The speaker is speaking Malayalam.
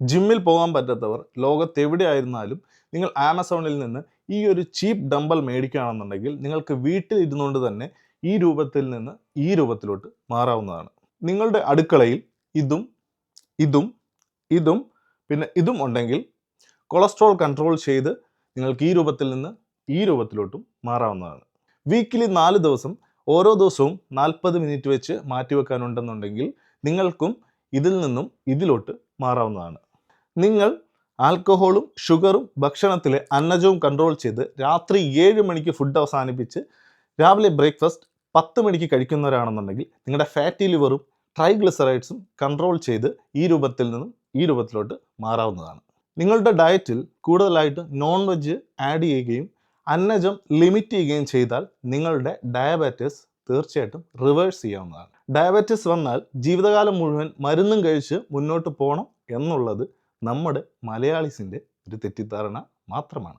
ജിമ്മിൽ പോകാൻ പറ്റാത്തവർ ലോകത്ത് എവിടെയായിരുന്നാലും നിങ്ങൾ ആമസോണിൽ നിന്ന് ഈ ഒരു ചീപ്പ് ഡമ്പൽ മേടിക്കുകയാണെന്നുണ്ടെങ്കിൽ നിങ്ങൾക്ക് വീട്ടിൽ ഇരുന്നുകൊണ്ട് തന്നെ ഈ രൂപത്തിൽ നിന്ന് ഈ രൂപത്തിലോട്ട് മാറാവുന്നതാണ്. നിങ്ങളുടെ അടുക്കളയിൽ ഇതും ഇതും ഇതും പിന്നെ ഇതും ഉണ്ടെങ്കിൽ കൊളസ്ട്രോൾ കൺട്രോൾ ചെയ്ത് നിങ്ങൾക്ക് ഈ രൂപത്തിൽ നിന്ന് ഈ രൂപത്തിലോട്ടും മാറാവുന്നതാണ്. വീക്കിലി നാല് ദിവസം ഓരോ ദിവസവും നാൽപ്പത് മിനിറ്റ് വെച്ച് മാറ്റിവെക്കാനുണ്ടെന്നുണ്ടെങ്കിൽ നിങ്ങൾക്കും ഇതിൽ നിന്നും ഇതിലോട്ട് മാറാവുന്നതാണ്. നിങ്ങൾ ആൽക്കഹോളും ഷുഗറും ഭക്ഷണത്തിൽ അന്നജവും കൺട്രോൾ ചെയ്ത് രാത്രി ഏഴ് മണിക്ക് ഫുഡ് അവസാനിപ്പിച്ച് രാവിലെ ബ്രേക്ക്ഫാസ്റ്റ് പത്ത് മണിക്ക് കഴിക്കുന്നവരാണെന്നുണ്ടെങ്കിൽ നിങ്ങളുടെ ഫാറ്റി ലിവറും ട്രൈഗ്ലിസറൈഡ്സും കൺട്രോൾ ചെയ്ത് ഈ രൂപത്തിൽ നിന്നും ഈ രൂപത്തിലോട്ട് മാറാവുന്നതാണ്. നിങ്ങളുടെ ഡയറ്റിൽ കൂടുതലായിട്ട് നോൺ വെജ് ആഡ് ചെയ്യുകയും അന്നജം ലിമിറ്റ് ചെയ്യുകയും ചെയ്താൽ നിങ്ങളുടെ ഡയബറ്റിസ് തീർച്ചയായിട്ടും റിവേഴ്സ് ചെയ്യാവുന്നതാണ്. ഡയബറ്റിസ് വന്നാൽ ജീവിതകാലം മുഴുവൻ മരുന്നും കഴിച്ച് മുന്നോട്ട് പോകണം എന്നുള്ളത് നമ്മുടെ മലയാളീസിന്റെ ഒരു തെറ്റിദ്ധാരണ മാത്രമാണ്.